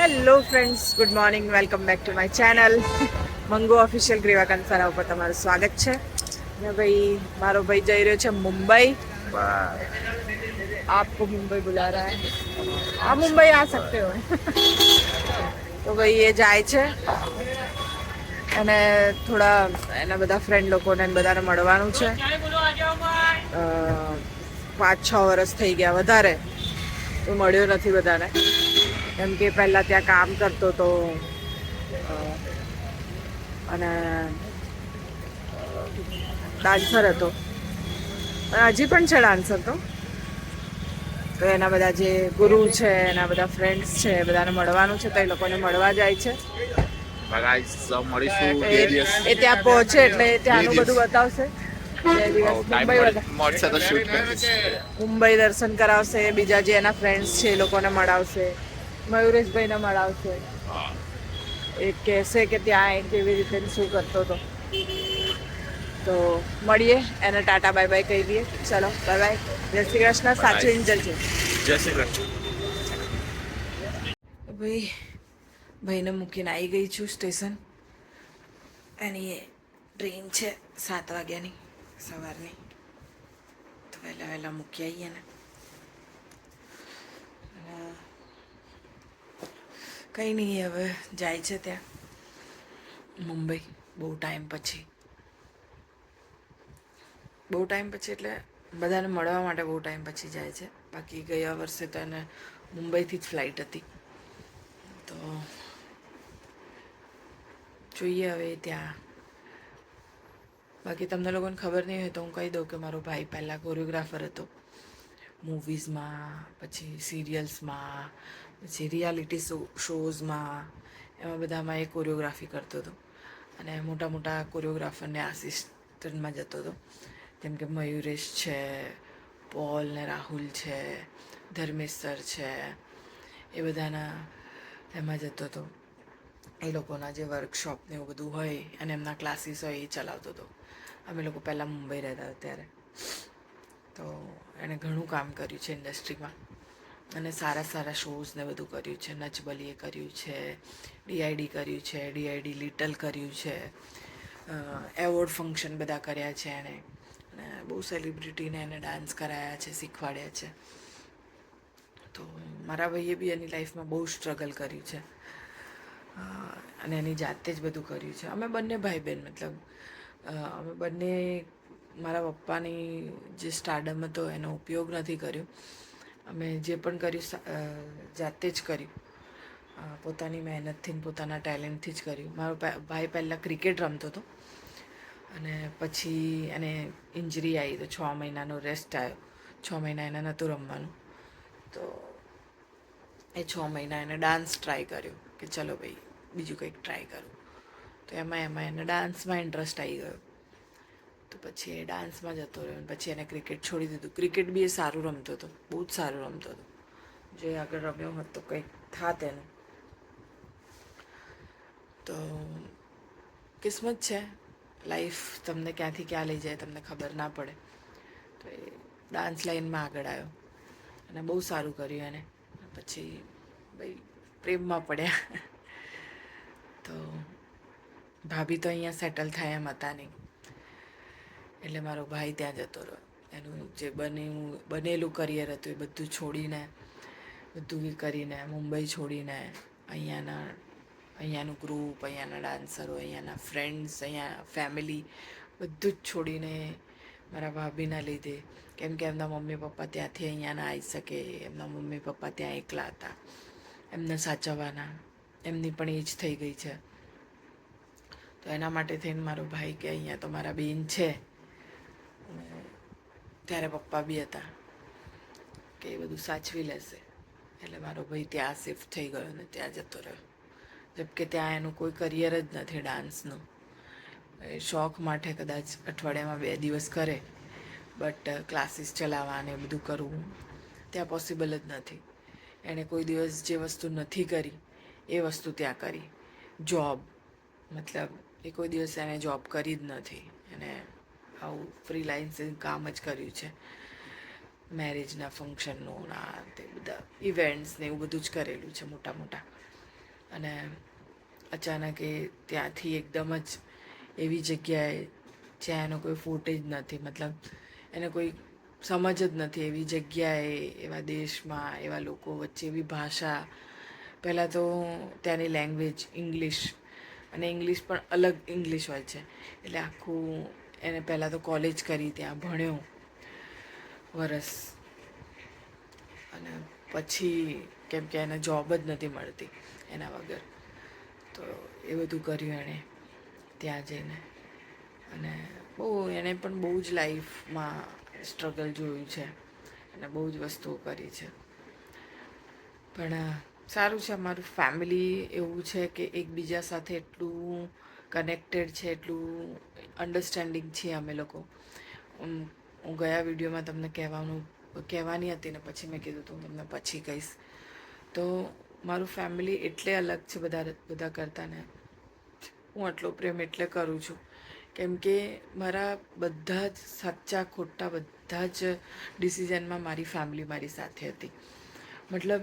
Hello friends good morning welcome back to my channel મંગો official ગ્રેવા કંસારા ઉપર તમારું સ્વાગત છે. ને ભાઈ મારો ભાઈ જઈ રહ્યો છે મુંબઈ. આપકો મુંબઈ બુલા રહા હૈ. આ મુંબઈ આ સકતે હો. તો ભાઈ એ જાય છે. અને થોડા એના બધા ફ્રેન્ડ લોકોને બધાને મળવાનું છે. પાંચ છ વર્ષ થઈ ગયા વધારે. તો મળ્યો નથી બધાને. કેમ કે પહેલાં ત્યાં કામ કરતો હતો અને ડાન્સર હતો. હજી પણ છે ડાન્સર તો. તો એના બધા જે ગુરુ છે એના બધા ફ્રેન્ડ્સ છે બધાને મળવાનું છે તો એ લોકોને મળવા જાય છે. એ ત્યાં પહોંચે એટલે ત્યાંનું બધું બતાવશે. મુંબઈ દર્શન કરાવશે બીજા જે એના ફ્રેન્ડ્સ છે એ લોકોને મળાવશે. મયુરેશભાઈને મળાવશે એ કહેશે કે ત્યાં એ કેવી રીતે શું કરતો હતો. તો મળીએ એને ટાટા બાય બાય કહી દઈએ. ચલો બાય બાય. જય શ્રી કૃષ્ણ સાચવીને જજો. જય શ્રી કૃષ્ણ. ભાઈ ભાઈને મૂકીને આવી ગઈ છું સ્ટેશન. એની એ ટ્રેન છે સાત વાગ્યાની સવારની. તો વહેલા વહેલા મૂકી આવીએ ને અને કંઈ નહીં, હવે જાય છે ત્યાં. મુંબઈ, બહુ ટાઈમ પછી. બહુ ટાઈમ પછી એટલે બધાને મળવા માટે બહુ ટાઈમ પછી જાય છે. બાકી ગયા વર્ષે તો એને મુંબઈથી જ ફ્લાઇટ હતી. તો જોઈએ હવે ત્યાં. બાકી તમને લોકોને ખબર નહીં હોય તો હું કહી દઉં કે મારો ભાઈ પહેલાં કોરિયોગ્રાફર હતો. મૂવીઝમાં પછી સિરિયલ્સમાં પછી રિયાલિટી શો શોઝમાં એમાં બધામાં એ કોરિયોગ્રાફી કરતો હતો. અને મોટા મોટા કોરિયોગ્રાફરને આસિસ્ટન્ટમાં જતો હતો. જેમ કે મયુરેશ છે પોલ ને રાહુલ છે ધર્મેશ સર છે, એ બધાના એમાં જતો હતો. એ લોકોના જે વર્કશોપ ને એવું બધું હોય અને એમના ક્લાસીસ હોય એ ચલાવતો હતો. અમે લોકો પહેલાં મુંબઈ રહેતા ત્યારે. તો એણે ઘણું કામ કર્યું છે ઇન્ડસ્ટ્રીમાં અને સારા સારા શોઝ ને બધું કર્યું છે. નચબલીએ કર્યું છે. ડીઆઈડી કર્યું છે. ડીઆઈડી લિટલ કર્યું છે. એવોર્ડ ફંક્શન બધા કર્યા છે એણે. અને બહુ સેલિબ્રિટીને એને ડાન્સ કરાયા છે, શીખવાડ્યા છે. તો મારા ભાઈએ બી એની લાઈફમાં બહુ સ્ટ્રગલ કર્યું છે. અને એની જાતે જ બધું કર્યું છે. અમે બંને ભાઈ બહેન મતલબ અમે બંને મારા પપ્પાની જે સ્ટાર્ડમ હતો એનો ઉપયોગ નથી કર્યો. અમે જે પણ કર્યું જાતે જ કર્યું. પોતાની મહેનતથી પોતાના ટેલેન્ટથી જ કર્યું. મારો ભાઈ પહેલાં ક્રિકેટ રમતો હતો. અને પછી એને ઇન્જરી આવી તો છ મહિનાનો રેસ્ટ આવ્યો છ મહિના એને નહોતું રમવાનું. તો એ છ મહિના એને ડાન્સ ટ્રાય કર્યો કે ચલો ભાઈ બીજું કંઈક ટ્રાય કરું. તો એમાં એમાં એને ડાન્સમાં ઇન્ટરેસ્ટ આવી ગયો. તો પછી એ ડાન્સમાં જતો રહ્યો પછી એને ક્રિકેટ છોડી દીધું. ક્રિકેટ બી એ સારું રમતો હતો. બહુ જ સારું રમતો હતો. જો આગળ રમ્યો હોત તો કંઈક થાત એનું. તો કિસ્મત છે. લાઈફ તમને ક્યાંથી ક્યાં લઈ જાય તમને ખબર ના પડે. તો એ ડાન્સ લાઈનમાં આગળ આવ્યો. અને બહુ સારું કર્યું એને. પછી ભાઈ પ્રેમમાં પડ્યા. તો ભાભી તો અહીંયા સેટલ થાય એમ હતા નહીં. એટલે મારો ભાઈ ત્યાં જતો રહ્યો. એનું જે બનેલું બનેલું કરિયર હતું એ બધું છોડીને, બધું એ કરીને મુંબઈ છોડીને અહીંયાના, અહીંયાનું ગ્રુપ અહીંયાના ડાન્સરો અહીંયાના ફ્રેન્ડ્સ અહીંયા ફેમિલી બધું જ છોડીને મારા ભાભીના લીધે. કેમ કે એમના મમ્મી પપ્પા ત્યાંથી અહીંયા ના આવી શકે, એમના મમ્મી પપ્પા ત્યાં એકલા હતા. એમને સાચવવાના, એમની પણ એજ થઈ ગઈ છે. તો એના માટે થઈને મારો ભાઈ કે અહીંયા તો મારા બેન છે. ત્યારે પપ્પા બી હતા. કે એ બધું સાચવી લેશે. એટલે મારો ભાઈ ત્યાં શિફ્ટ થઈ ગયો ને ત્યાં જતો રહ્યો. જેમકે ત્યાં એનું કોઈ કરિયર જ નથી ડાન્સનું એ શોખ માટે કદાચ અઠવાડિયામાં બે દિવસ કરે. બટ ક્લાસીસ ચલાવવા ને બધું કરવું ત્યાં પોસિબલ જ નથી. એણે કોઈ દિવસ જે વસ્તુ નથી કરી, એ વસ્તુ ત્યાં કરી. જોબ મતલબ એ કોઈ દિવસ એણે જોબ કરી જ નથી. એને આવું ફ્રીલાન્સિંગ કામ જ કર્યું છે. મેરેજના ફંક્શનનું ના તે બધા ઇવેન્ટ્સ ને એવું બધું જ કરેલું છે મોટા મોટા. અને અચાનક એ ત્યાંથી એકદમ જ એવી જગ્યાએ જ્યાં એનો કોઈ ફૂટેજ નથી, મતલબ એને કોઈ સમજ જ નથી એવી જગ્યાએ, એવા દેશમાં, એવા લોકો વચ્ચે એવી ભાષા. પહેલાં તો ત્યાંની લેંગ્વેજ ઇંગ્લિશ અને ઇંગ્લિશ પણ અલગ ઇંગ્લિશ હોય છે. એટલે આખું એને પહેલાં તો કોલેજ કરી ત્યાં ભણ્યો વરસ. અને પછી કેમ કે એને જોબ જ નથી મળતી એના વગર. તો એ બધું કર્યું એણે ત્યાં જઈને. અને બહુ એણે પણ બહુ જ લાઈફમાં સ્ટ્રગલ જોયું છે. અને બહુ જ વસ્તુઓ કરી છે. પણ સારું છે અમારું ફેમિલી એવું છે કે એકબીજા સાથે એટલું કનેક્ટેડ છે એટલું અન્ડરસ્ટેન્ડિંગ છીએ અમે લોકો. હું ગયા વિડીયોમાં તમને કહેવાનું, કહેવાની હતી ને પછી મેં કીધું તું તમને પછી કહીશ. તો મારું ફેમિલી એટલે અલગ છે બધા બધા કરતાં ને. હું આટલો પ્રેમ એટલે કરું છું. કેમ કે મારા બધા જ સાચા, ખોટા બધા જ ડિસિઝનમાં મારી ફેમિલી મારી સાથે હતી. મતલબ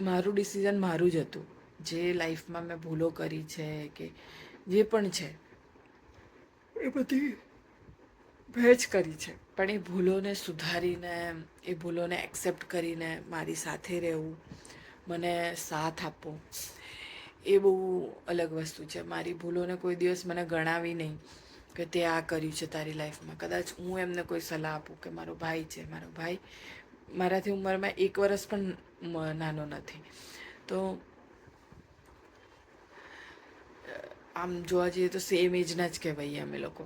મારું ડિસિઝન મારું જ હતું. જે લાઈફમાં મેં ભૂલો કરી છે કે જે પણ છે. એ બધી ભેજ કરી છે. પણ એ ભૂલોને સુધારીને એ ભૂલોને એક્સેપ્ટ કરીને મારી સાથે રહેવું મને સાથ આપવો એ બહુ અલગ વસ્તુ છે. મારી ભૂલોને કોઈ દિવસ મને ગણાવી નહીં કે તે આ કર્યું છે તારી લાઈફમાં. કદાચ હું એમને કોઈ સલાહ આપું કે મારો ભાઈ છે મારો ભાઈ મારાથી ઉંમરમાં એક વર્ષ પણ નાનો નથી. તો આમ જોવા જઈએ તો સેમ એજના જ કહેવાઈએ અમે લોકો.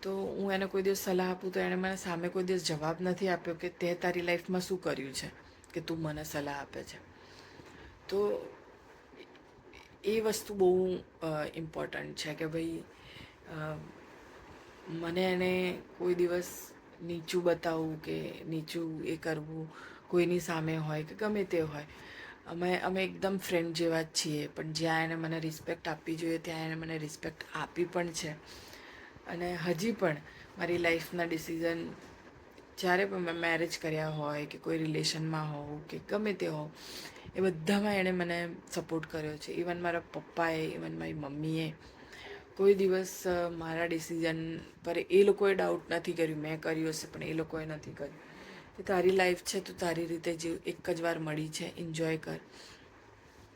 તો હું એને કોઈ દિવસ સલાહ આપું તો એણે મને સામે કોઈ દિવસ જવાબ નથી આપ્યો કે તે તારી લાઈફમાં શું કર્યું છે કે તું મને સલાહ આપે છે. તો એ વસ્તુ બહુ ઇમ્પોર્ટન્ટ છે કે ભાઈ મને એને કોઈ દિવસ નીચું બતાવવું કે નીચું એ કરવું કોઈની સામે હોય કે ગમે તે હોય. અમે અમે એકદમ ફ્રેન્ડ જેવા જ છીએ, પણ જ્યાં એને મને રિસ્પેક્ટ આપવી જોઈએ, ત્યાં એને મને રિસ્પેક્ટ આપી પણ છે. અને હજી પણ મારી લાઈફના ડિસિઝન જ્યારે પણ મેં મેરેજ કર્યા હોય કે કોઈ રિલેશનમાં હોઉં કે ગમે તે હોઉં, એ બધામાં એણે મને સપોર્ટ કર્યો છે. ઇવન મારા પપ્પાએ ઇવન મારી મમ્મીએ. કોઈ દિવસ મારા ડિસિઝન પર એ લોકોએ ડાઉટ નથી કર્યું. મેં કર્યું હશે, પણ એ લોકોએ નથી કર્યું. કે તારી લાઈફ છે તું તારી રીતે જીવ, એક જ વાર મળી છે એન્જોય કર.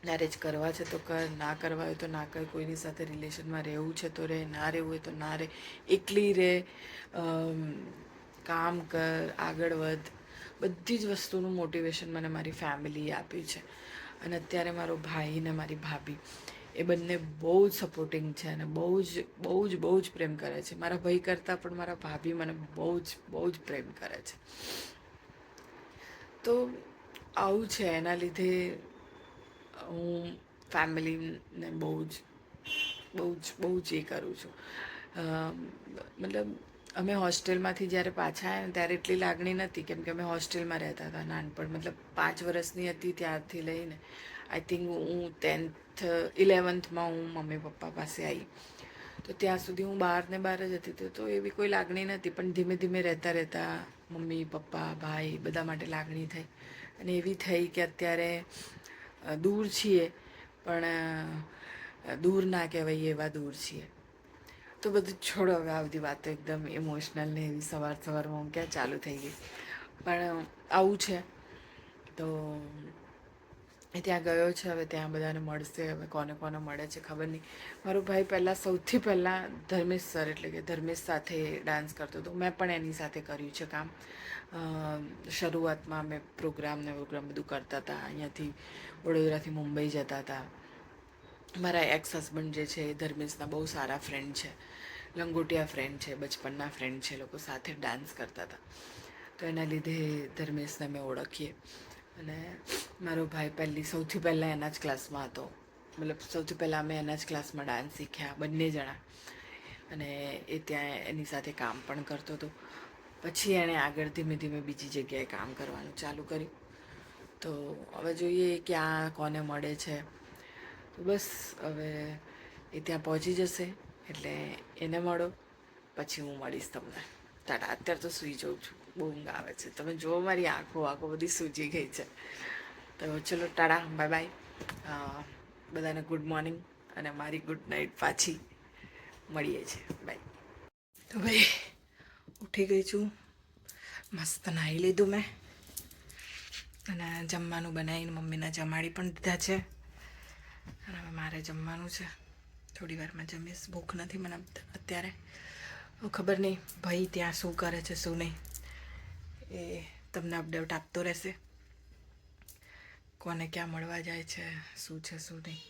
મેરેજ કરવા છે તો કર, ના કરવા હોય તો ના કર, કોઈની સાથે રિલેશનમાં રહેવું છે તો રહે, ના રહેવું હોય તો ના રહે. એકલી રહે કામ કર, આગળ વધ. બધી જ વસ્તુનું મોટિવેશન મને મારી ફેમિલીએ આપ્યું છે. અને અત્યારે મારો ભાઈ ને મારી ભાભી, એ બંને બહુ જ સપોર્ટિંગ છે અને બહુ જ બહુ જ બહુ જ પ્રેમ કરે છે. મારા ભાઈ કરતાં પણ મારા ભાભી મને બહુ જ બહુ જ પ્રેમ કરે છે. તો આવું છે, એના લીધે હું ફેમિલીને બહુ જ બહુ જ બહુ જ એ કરું છું. મતલબ અમે હોસ્ટેલમાંથી જ્યારે પાછા આવ્યા ને ત્યારે એટલી લાગણી નથી કેમ કે અમે હોસ્ટેલમાં રહેતા હતા નાનપણ, મતલબ પાંચ વર્ષની હતી ત્યારથી લઈને. આઈ થિંક હું ટેન્થ ઇલેવન્થમાં હું મમ્મી પપ્પા પાસે આવી તો ત્યાં સુધી હું બહાર ને બહાર જ હતી, તો- એવી કોઈ લાગણી નથી પણ ધીમે ધીમે રહેતા રહેતા મમ્મી, પપ્પા, ભાઈ બધા માટે લાગણી થઈ. અને એવી થઈ કે અત્યારે દૂર છીએ, પણ દૂર ના કહેવાય એવા દૂર છીએ. તો બધું છોડો હવે આવતી વાતો એકદમ ઇમોશનલ ને એવી સવાર સવારમાં હું ક્યાં ચાલુ થઈ ગઈ. પણ આવું છે. તો એ ત્યાં ગયો છે, હવે ત્યાં બધાને મળશે, હવે કોને કોને મળે છે ખબર નહીં. મારો ભાઈ પહેલાં સૌથી પહેલાં ધર્મેશ સર એટલે કે ધર્મેશ સાથે ડાન્સ કરતો હતો. મેં પણ એની સાથે કર્યું છે કામ. શરૂઆતમાં અમે પ્રોગ્રામ ને પ્રોગ્રામ બધું કરતા હતા. અહીંયાથી વડોદરાથી મુંબઈ જતા હતા. મારા એક્સ હસબન્ડ જે છે એ ધર્મેશના બહુ સારા ફ્રેન્ડ છે. લંગોટિયા ફ્રેન્ડ છે, બચપનના ફ્રેન્ડ છે, લોકો સાથે ડાન્સ કરતા હતા. તો એના લીધે ધર્મેશને અમે ઓળખીએ. અને મારો ભાઈ પહેલી, સૌથી પહેલાં એના જ ક્લાસમાં હતો. મતલબ સૌથી પહેલાં અમે એના જ ક્લાસમાં ડાન્સ શીખ્યા, બંને જણા. અને એ ત્યાં એની સાથે કામ પણ કરતો હતો. પછી એણે આગળ ધીમે ધીમે બીજી જગ્યાએ કામ કરવાનું ચાલુ કર્યું. તો હવે જોઈએ ક્યાં કોને મળે છે. તો બસ, હવે એ ત્યાં પહોંચી જશે, એટલે એને મળો. પછી હું મળીશ તમને. ટાટા અત્યારે તો સૂઈ જાઉં છું. બહુ આવે છે. તમે જુઓ મારી આંખો આંખો બધી સૂજી ગઈ છે. તો ચલો ટાળા બાય બાય. બધાને ગુડ મોર્નિંગ અને મારી ગુડ નાઇટ પાછી મળીએ છીએ. બાય તો ભાઈ, ઉઠી ગઈ છું. મસ્ત નાહી લીધું મેં. અને જમવાનું બનાવીને મમ્મીને જમાડી પણ દીધા છે. અને હવે મારે જમવાનું છે. થોડી વારમાં જમીશ. ભૂખ નથી મને અત્યારે. ખબર નહીં, ભાઈ ત્યાં શું કરે છે, શું નહીં. એ તમને અપડેટ આપતો રહેશે. કોને ક્યાં મળવા જાય છે, શું છે, શું નહીં,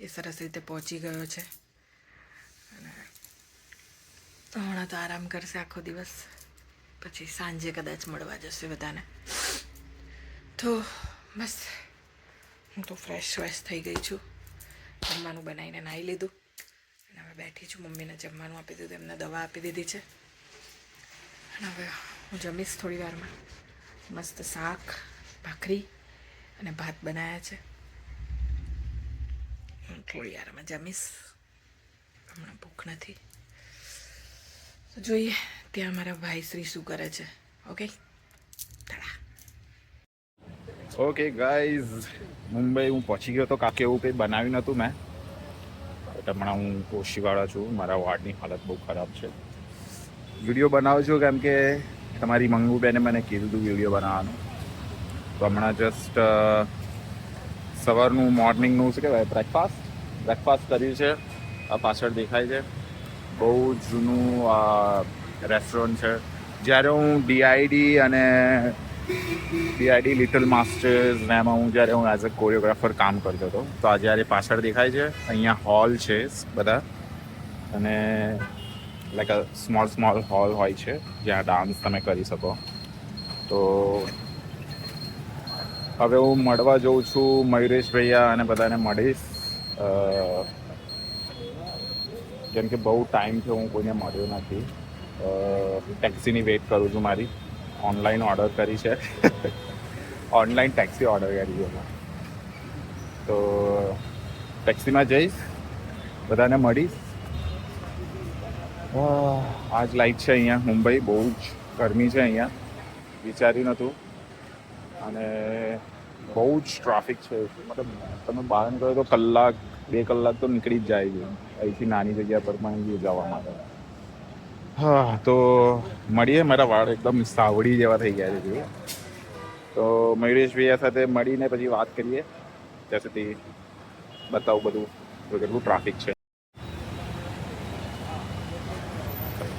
એ સરસ રીતે પહોંચી ગયો છે. અને હમણાં તો આરામ કરશે આખો દિવસ. પછી સાંજે કદાચ મળવા જશે બધાને. તો બસ, હું તો ફ્રેશ વેશ થઈ ગઈ છું. જમવાનું બનાવીને નાહી લીધું. અને હવે બેઠી છું. મમ્મીને જમવાનું આપી દીધું, એમને દવા આપી દીધી છે. અને હવે હું જમીશ થોડી વારમાં. મસ્ત શાક, ભાખરી અને ભાત બનાવ્યા છે. થોડી વારમાં જમીશ હમણાં ભૂખ નથી. તો જોઈએ, ત્યાં મારા ભાઈ શ્રી શું કરે છે. ઓકે? Okay, guys. મુંબઈ હું પહોંચી ગયો તો કાકે એવું કંઈ બનાવ્યું નહોતું મેં. હમણાં હું કોશીવાળા છું. મારા વાર્ડની હાલત બહુ ખરાબ છે. વીડિયો બનાવું છું કેમ કે તમારી મંગુબેને મને કીધું હતું વીડિયો બનાવવાનું. તો હમણાં જસ્ટ સવારનું મોર્નિંગનું શું કહેવાય બ્રેકફાસ્ટ બ્રેકફાસ્ટ કર્યું છે. આ પાછળ દેખાય છે. બહુ જૂનું રેસ્ટોરન્ટ છે. જ્યારે હું ડીઆઈડી અને ડીઆઈડી લિટલ માસ્ટર્સ ને એમાં હું જ્યારે હું એઝ અ કોરિયોગ્રાફર કામ કરતો હતો. તો આ જ્યારે પાછળ દેખાય છે, અહીંયા હોલ છે બધા. અને like a small small hole હોય છે, જ્યાં ડાન્સ તમે કરી શકો. તો હવે હું મળવા જઉં છું મયુરેશ ભૈયા અને બધાને મળીશ. કેમ કે બહુ ટાઈમ થયો હું કોઈને મળ્યો નથી. ટેક્સીની વેઇટ કરું છું મારી. ઓનલાઈન ઓર્ડર કરી છે. ઓનલાઈન ટેક્સી ઓર્ડર કરી છે તો ટેક્સીમાં જઈશ. બધાને મળીશ. આજ લાઈટ છે અહીંયા, મુંબઈ, બહુ જ ગરમી છે અહીંયા. વિચાર્યું નહોતું. અને બહુ જ ટ્રાફિક છે. મતલબ તમે બહાર નીકળો તો કલાક, બે કલાક તો નીકળી જ જાય છે. અહીંથી નાની જગ્યા પર પણ જવા માટે. હા, તો મળીએ. મારા વાળ એકદમ સાવડી જેવા થઈ ગયા છે તો મયુરેશ ભૈયા સાથે મળીને પછી વાત કરીએ. ત્યાં સુધી બતાવું બધું કેટલું ટ્રાફિક છે.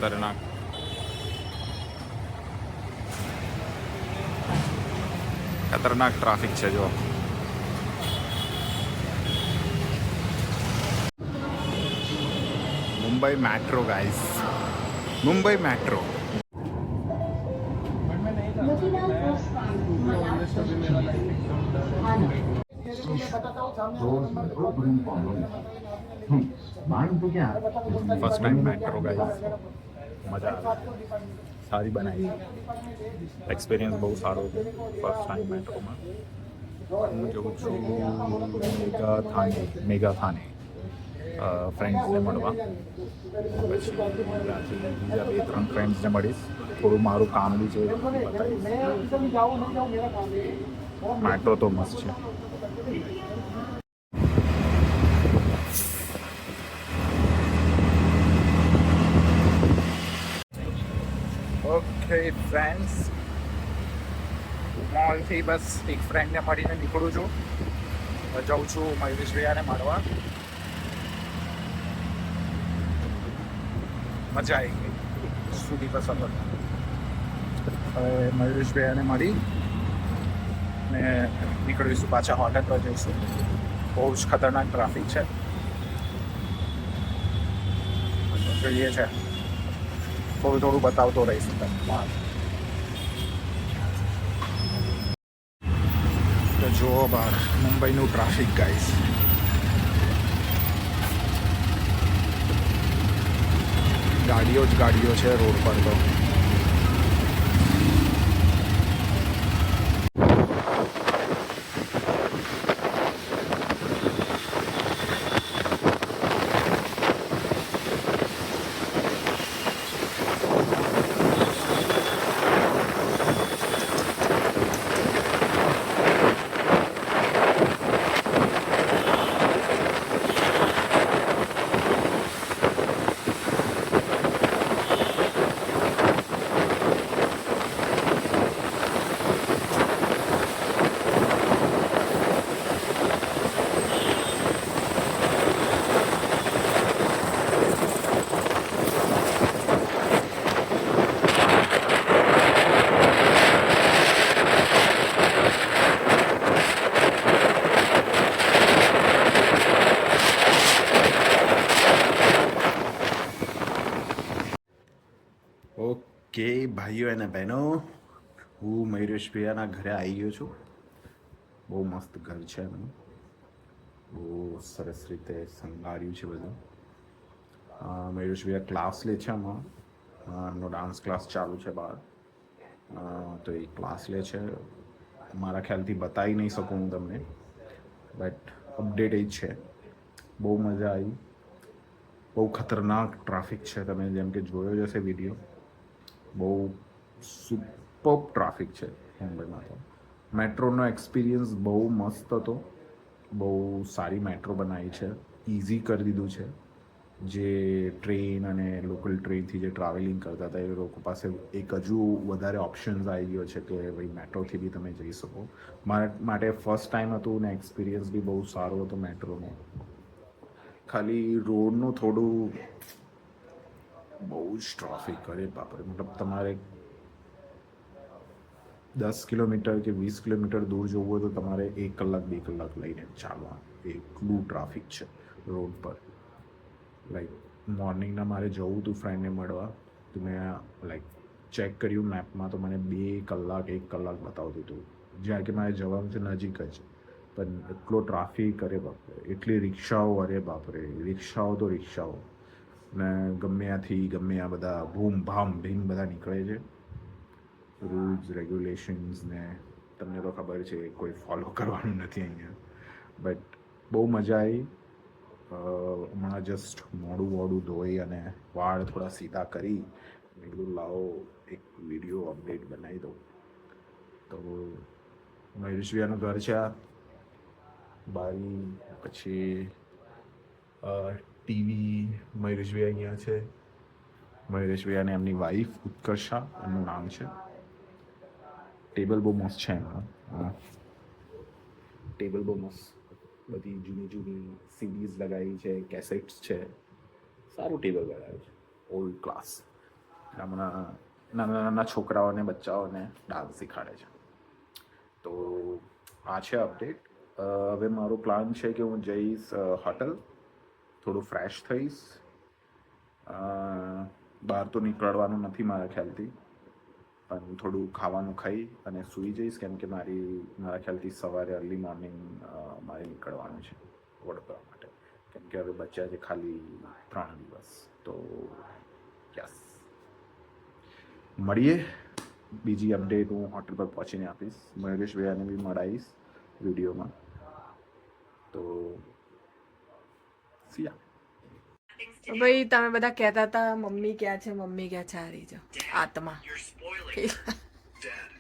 ખતરનાક ખતરનાક ટ્રાફિક છે જો Mumbai metro guys Mumbai metro first time metro guys મજા આવે. સારી બનાવી. એક્સપિરિયન્સ બહુ સારો છે ફર્સ્ટ ટાઈમ મેટ્રોમાં. હું જઉં છું મેગા થાને મેગા થાને ફ્રેન્ડ્સને મળવા. પછી બીજા બે ત્રણ ફ્રેન્ડ્સને મળીશ. થોડું મારું કામ બી છે બતાવીશ. મેટ્રો તો મસ્ત છે. ઓકે ફ્રેન્ડ્સ મોલથી બસ એક ફ્રેન્ડને મળીને નીકળું છું. હવે જાઉં છું મયુરેશ ભૈયાને મળવા. મજા આવી ગઈ. સુધી પસંદ હવે મયુરેશ ભૈયાને મળી ને નીકળીશું પાછા હોટેલ પર જઈશું. બહુ જ ખતરનાક ટ્રાફિક છે. જોઈએ છે. થોડું થોડું બતાવતો રહીશ. તો જુઓ બહાર મુંબઈનું ટ્રાફિક ગાઈસ ગાડીઓ જ ગાડીઓ છે રોડ પર તો. ભાઈઓ અને બહેનો હું મયુરેશ ભૈયાના ઘરે આવી ગયો છું. બહુ મસ્ત ઘર છે એમનું. બહુ સરસ રીતે શણગાર્યું છે બધું. અ, મયુરેશ ભૈયા ક્લાસ લે છે આમાં. અ, એમનો ડાન્સ ક્લાસ ચાલુ છે બહાર. અ, તો એ ક્લાસ લે છે. મારા ખ્યાલથી બતાવી નહીં શકું હું તમને. બટ અપડેટ એ જ છે. બહુ મજા આવી. બહુ ખતરનાક ટ્રાફિક છે. તમે જેમ કે જોયો જ હશે વીડિયો. બહુ સુપર ટ્રાફિક છે મુંબઈમાં તો. મેટ્રોનો એક્સપિરિયન્સ બહુ મસ્ત હતો. બહુ સારી મેટ્રો બનાવી છે. ઇઝી કરી દીધું છે. જે ટ્રેન અને લોકલ ટ્રેનથી જે ટ્રાવેલિંગ કરતા હતા, એ લોકો પાસે એક હજુ વધારે ઓપ્શન્સ આવી ગયો છે કે ભાઈ મેટ્રોથી બી તમે જઈ શકો. મારા માટે ફર્સ્ટ ટાઈમ હતું ને એક્સપિરિયન્સ બી બહુ સારો હતો મેટ્રોનો. ખાલી રોડનું થોડું બહુ જ ટ્રાફિક અરે બાપરે. મતલબ તમારે દસ કિલોમીટર કે વીસ કિલોમીટર દૂર જવું હોય તો તમારે એક કલાક, બે કલાક લઈને ચાલવા એટલું ટ્રાફિક છે રોડ પર. લાઈક મોર્નિંગના મારે જવું હતું ફ્રેન્ડને મળવા, તો મેં લાઈક ચેક કર્યું મેપમાં તો મને બે કલાક, એક કલાક બતાવતું હતું. જ્યાં કે મારે જવાનું છે નજીક જ. પણ એટલો ટ્રાફિક અરે બાપરે. એટલી રિક્ષાઓ, અરે બાપરે. રિક્ષાઓ તો રિક્ષાઓ. ને ગમે આથી ગમે આ બધા ભૂમ ભામ ભીમ બધા નીકળે છે. રૂલ્સ રેગ્યુલેશન્સ ને તમને તો ખબર છે, કોઈ ફોલો કરવાનું નથી અહીંયા. બટ બહુ મજા આવી હમણાં જસ્ટ મોડું મોડું ધોઈ અને વાળ થોડા સીધા કરી. મેં લાવો, એક વીડિયો અપડેટ બનાવી દઉં. તો મયુરેશભાઈનું ઘર છે આ. બારી, પછી ટીવી મયુરેશભાઈ અહીંયા છે. મયુરેશભાઈ અને એમની વાઈફ ઉત્કર્ષા એમનું નામ છે. ટેબલ બહુ મસ્ત છે એમાં ટેબલ બહુ મસ્ત. બધી જૂની જૂની સીરીઝ લગાવી છે કેસેટ્સ છે. સારું ટેબલ બનાવ્યું છે. ઓલ્ડ ક્લાસ હમણાં નાના નાના છોકરાઓને, બચ્ચાઓને ડાન્સ શીખાડે છે. તો આ છે અપડેટ હવે મારો પ્લાન છે કે હું જઈશ હોટલ થોડું ફ્રેશ થઈશ. બહાર તો નીકળવાનું નથી મારા ખ્યાલથી. પણ થોડું ખાવાનું ખાઈ અને સૂઈ જઈશ કેમ કે મારી, મારા ખ્યાલથી સવારે અર્લી મોર્નિંગ મારે નીકળવાનું છે વડોદરા માટે. કેમ કે હવે બચ્યા છે ખાલી ત્રણ દિવસ. તો યસ મળીએ. બીજી અપડેટ હું હોટલ પર પહોંચીને આપીશ. મયુરેશ ભૈયાને બી મળાવીશ વિડીયોમાં તો ભાઈ તમે બધા કહેતા હતા મમ્મી ક્યાં છે મમ્મી ક્યાં છે હારી જાઓ આત્મા You're spoiling Dad.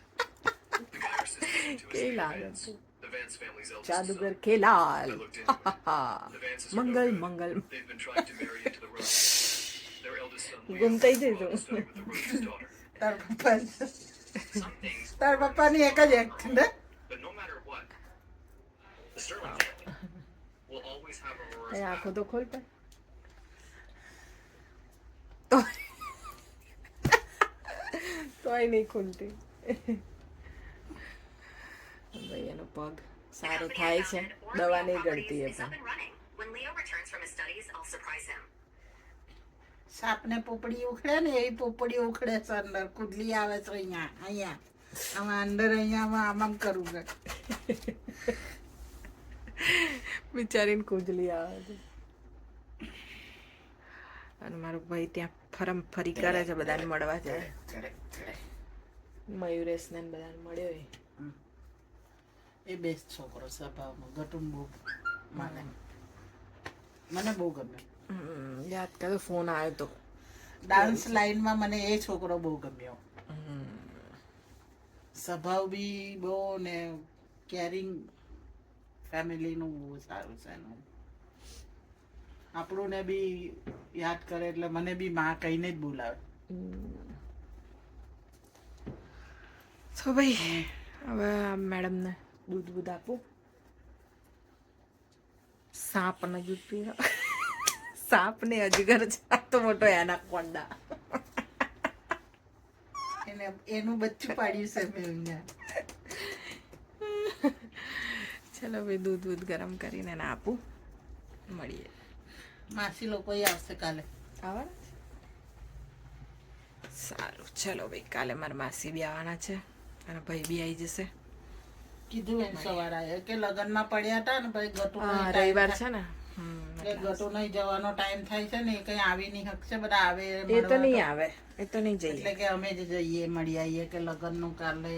The guy our sister went to કે is લાગે Vance. The Vance family's eldest જાદુગર no Mangal. Mangal ગુમતાઈ daughter. તાર પપ્પા તાર પપ્પાની એક જ એક્ટ ને but no matter what, the Sterling family will always have આંખો તો ખોલ પણ તોય નહીં ખુલતી ભાઈ એનો પગ સારો થાય છે દવા નહીં ગળતી એ પણ. સાપને પોપડી ઉખડે ને એવી પોપડી ઉખડે છે અંદર. કુદલી આવે છે અહીંયા. અહીંયા. આમાં અંદર અહીંયા આમ આમ કરવું બિચારીને કુંજલી આવે છે. અને મારો ભાઈ ત્યાં ફરમ ફરી કરે છે બધાને મળવા જાય. મયુરેશને ને બધાને મળ્યો એ. એ બેસ્ટ છોકરો સ્વભાવમાં ગટું બહુ માને. મને બહુ ગમે. હમ, યાદ કરે ફોન આવ્યો તો. ડાન્સ લાઈનમાં મને એ છોકરો બહુ ગમ્યો. સ્વભાવ બી બહુ ને કેરિંગ ફેમિલીનું બહુ સારું છે એનું. આપણું ને બી યાદ કરે એટલે મને બી માં કહીને જ બોલાવે. તો ભાઈ હવે મેડમને દૂધ બૂધ આપું. સાપને દૂધ પીવા. સાપ ને અજગર તો મોટો એના કોંડા. એને એનું બચ્ચું પાડ્યું છે મેં અહીંયા. ચલો ભાઈ દૂધ દૂધ ગરમ કરીને એને આપું. મળીએ. માસી લોકો આવશે કાલે. આવવાના સારું ચલો ભાઈ કાલે મારા માસી બી આવવાના છે અને ભાઈ બી આવી જશે. કીધું એમ સવારે આવ્યો કે લગ્નમાં પડ્યા હતા ને ભાઈ ગટુ રવિવાર છે ને? ગટુ નહીં જવાનો ટાઈમ થાય છે ને એ કઈ આવી નહીં શકશે બધા આવે એ તો નહીં આવે એ તો નહીં એટલે કે અમે જ જઈએ મળી આવીએ કે લગ્નનું કાલે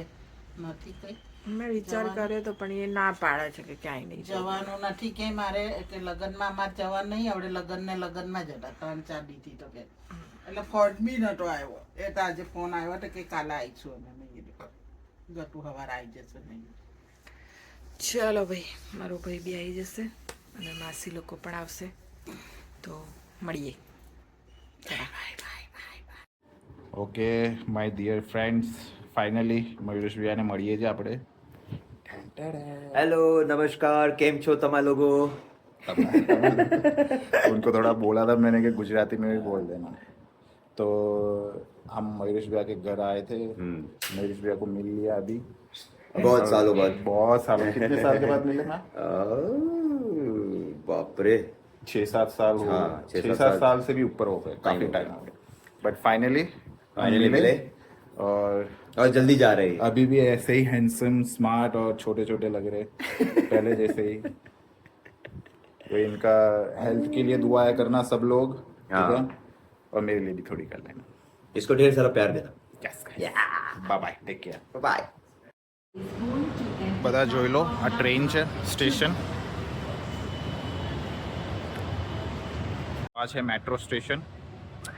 નથી કઈ. મેં વિચાર કર્યો તો પણ એ ના પાડે છે કે ક્યાંય નહીં જવાનું નથી કે મારે કે લગ્નમાં અમારે જવાનું નહીં આવડે લગ્ન ને લગ્નમાં જ હતા ત્રણ ચાર દીધી તો કે. એટલે ફોર્ટ બી નતો આવ્યો. એ તો આજે ફોન આવ્યો તો કે કાલે આવીશું અમે. નહીં ગતું ગટુ હવાર આવી જશે નહીં ચલો ભાઈ મારો ભાઈ બી આવી જશે અને માસી લોકો પણ આવશે. તો મળીએ. Okay my dear friends finally Mayuresh ભૈયાને મળીએ છીએ આપણે. हेलो नमस्कार केम छो तमा लोगो? उनको थोड़ा बोला था मैंने कि गुजराती में भी बोल देना। तो हम मयूरेश भैया के घर आए थे। मयूरेश भैया को मिल लिया अभी। बहुत सालों बाद। बहुत सालों कितने साल के बाद मिले ना? बाप रे छः सात साल हो गए छः सात सात साल। साल से भी ऊपर हो गए काफ़ी टाइम हो गया बट फाइनली फाइनली मिले। और और जल्दी जा रहे हैं अभी भी ऐसे ही हैंडसम स्मार्ट और छोटे छोटे लग रहे पहले जैसे ही तो इनका हेल्थ के लिए दुआ करना सब लोग ठीक है हाँ। और मेरे लिए भी थोड़ी कर लेना इसको ढेर सारा प्यार देना yes bye bye take care bye બધા જોઈ લો આ ટ્રેન છે સ્ટેશન આ છે મેટ્રો સ્ટેશન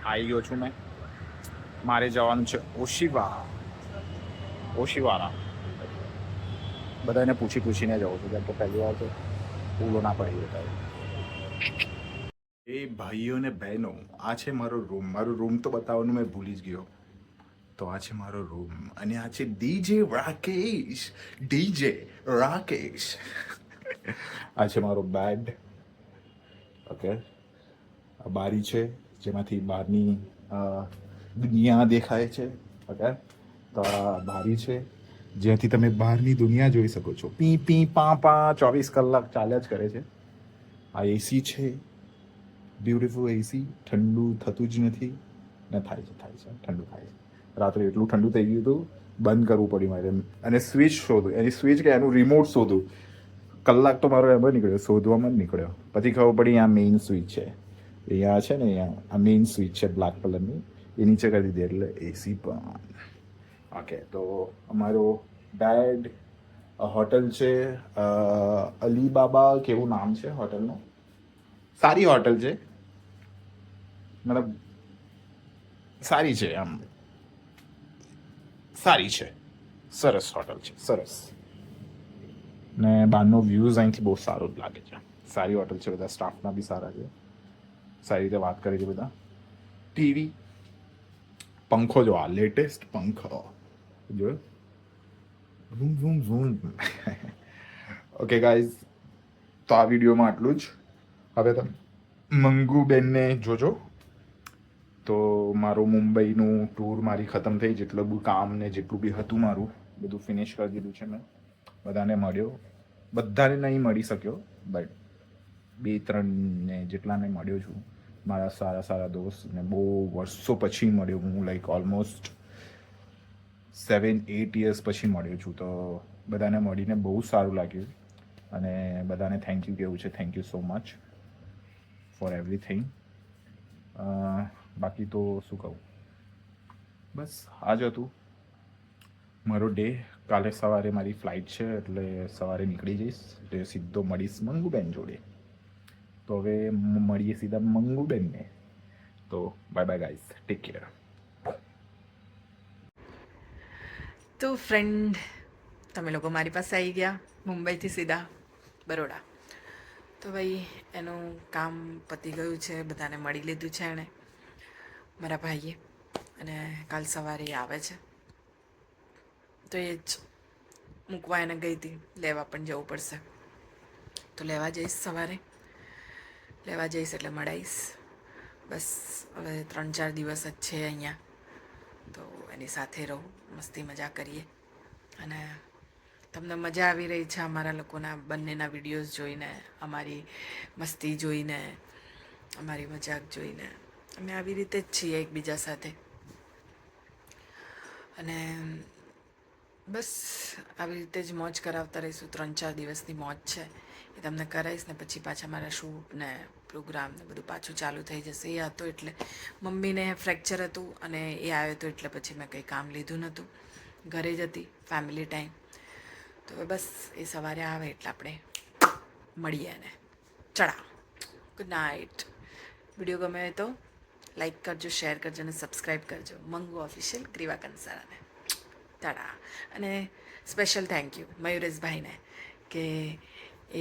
આવી ગયો છું મેં મારે જવાનું છે ઓશિવા ઓશિવારા. બધાને પૂછી પૂછીને જવું છું કેમ કે પહેલી વાર તો ભૂલો ના પડી જતા એ ભાઈઓ ને બહેનો, આ છે મારો રૂમ મારો રૂમ તો બતાવવાનું મેં ભૂલી જ ગયો. તો આ છે મારો રૂમ અને આ છે ડીજે રાકેશ. ડીજે રાકેશ. આ છે મારો બેડ ઓકે બારી છે, જેમાંથી બહારની દુનિયા દેખાય છે. ઓકે આ બારી છે, જ્યાંથી તમે બહારની દુનિયા જોઈ શકો છો. પી પી, પા પા, ચોવીસ કલાક ચાલ્યા જ કરે છે. આ એસી છે. બ્યુટિફુલ એસી ઠંડુ થતું જ નથી. ને થાય છે થાય છે. ઠંડુ થાય છે. રાત્રે એટલું ઠંડુ થઈ ગયું હતું, બંધ કરવું પડ્યું મારે. અને સ્વિચ શોધું. એની સ્વિચ કે એનું રિમોટ શોધું. કલાક તો મારો એમાં નીકળ્યો. શોધવામાં જ નીકળ્યો. પછી ખબર પડી, આ મેઇન સ્વિચ છે. અહીંયા છે ને, અહીંયા. આ મેઇન સ્વિચ છે બ્લેક કલરની એ નીચે કરી દીધી. એટલે એસી પણ. ઓકે, તો અમારો બેડ હોટલ છે અલીબાબા કેવું નામ છે હોટલનું સારી હોટલ છે. મતલબ સારી છે આમ સારી છે. સરસ હોટલ છે, સરસ. ને બહારનો વ્યૂઝ અહીંથી બહુ સારો જ લાગે છે. સારી હોટલ છે, બધા સ્ટાફના બી સારા છે. સારી રીતે વાત કરી છે બધા. ટીવી પંખો જો આ લેટેસ્ટ પંખો. જો zoom zoom zoom okay guys તો આ વિડીયોમાં આટલું જ હવે તમે મંગુબેનને જોજો તો મારું મુંબઈનું ટૂર મારી ખતમ થઈ જેટલું બી કામ ને જેટલું બી હતું મારું બધું ફિનિશ કરી દીધું છે મેં. બધાને મળ્યો. બધાને નહીં મળી શક્યો બટ બે ત્રણને જેટલાને મળ્યો છું. મારા સારા સારા દોસ્ત ને બહુ વર્ષો પછી મળ્યો હું like almost seven eight years પછી મળ્યો છું. તો બધાને મળીને બહુ સારું લાગ્યું. અને બધાને થેન્ક યુ કહેવું છે thank you so much for everything બાકી તો શું કહું? બસ આ જ હતું. મારો ડે કાલે સવારે મારી ફ્લાઇટ છે, એટલે સવારે નીકળી જઈશ. એટલે સીધો મળીશ મંગુબેન જોડે. તો હવે મળીએ સીધા મંગુબેનને. તો bye bye guys take care તો ફ્રેન્ડ તમે લોકો મારી પાસે આવી ગયા, મુંબઈથી સીધા, બરોડા. તો ભાઈ, એનું કામ પતી ગયું છે, બધાને મળી લીધું છે એણે, મારા ભાઈએ. અને કાલ સવારે આવે છે. તો એ જ મૂકવા એને ગઈ હતી, લેવા પણ જવું પડશે. તો લેવા જઈશ સવારે. લેવા જઈશ એટલે મળાઈશ. બસ, હવે ત્રણ ચાર દિવસ જ છે અહીંયા. તો એની સાથે રહું, મસ્તી મજા કરીએ. અને તમને મજા આવી રહી છે અમારા લોકોના બંનેના વિડીયોઝ જોઈને, અમારી મસ્તી જોઈને, અમારી મજાક જોઈને. અમે આવી રીતે જ છીએ એકબીજા સાથે. અને બસ આવી રીતે જ મોજ કરાવતા રહીશું. ત્રણ ચાર દિવસની મોજ છે. એ તમને કરાવીશ ને પછી પાછા મારા શૂટ ને પ્રોગ્રામ ને બધું પાછું ચાલુ થઈ જશે. એ હતો એટલે મમ્મીને ફ્રેક્ચર હતું અને એ આવ્યો હતો એટલે પછી મેં કંઈ કામ લીધું નહોતું. ઘરે જ હતી ફેમિલી ટાઈમ તો હવે બસ એ સવારે આવે એટલે આપણે મળીએ એને. ચડા ગુડ નાઇટ વીડિયો ગમે તો લાઈક કરજો શેર કરજો અને સબસ્ક્રાઈબ કરજો. મંગુ ઓફિશિયલ ગ્રીવા કંસારાને. તડા અને સ્પેશિયલ થેન્ક યુ મયુરેશભાઈને કે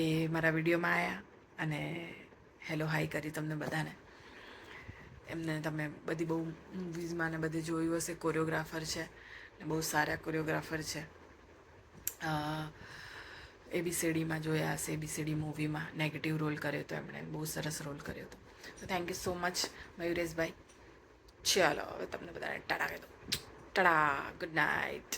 એ મારા વિડીયોમાં આવ્યા અને હેલો હાઈ કરી તમને બધાને. એમને તમે બધી બહુ મૂવીઝમાં ને બધે જોયું હશે કોરિયોગ્રાફર છે, ને બહુ સારા કોરિયોગ્રાફર છે. એબીસીડીમાં જોયા હશે એબીસીડી મૂવીમાં નેગેટિવ રોલ કર્યો હતો એમણે, બહુ સરસ રોલ કર્યો હતો તો થેન્ક યુ સો મચ મયુરેશભાઈ. ચાલો, હવે તમને બધાને ટડા કહી દો ટડા ગુડ નાઇટ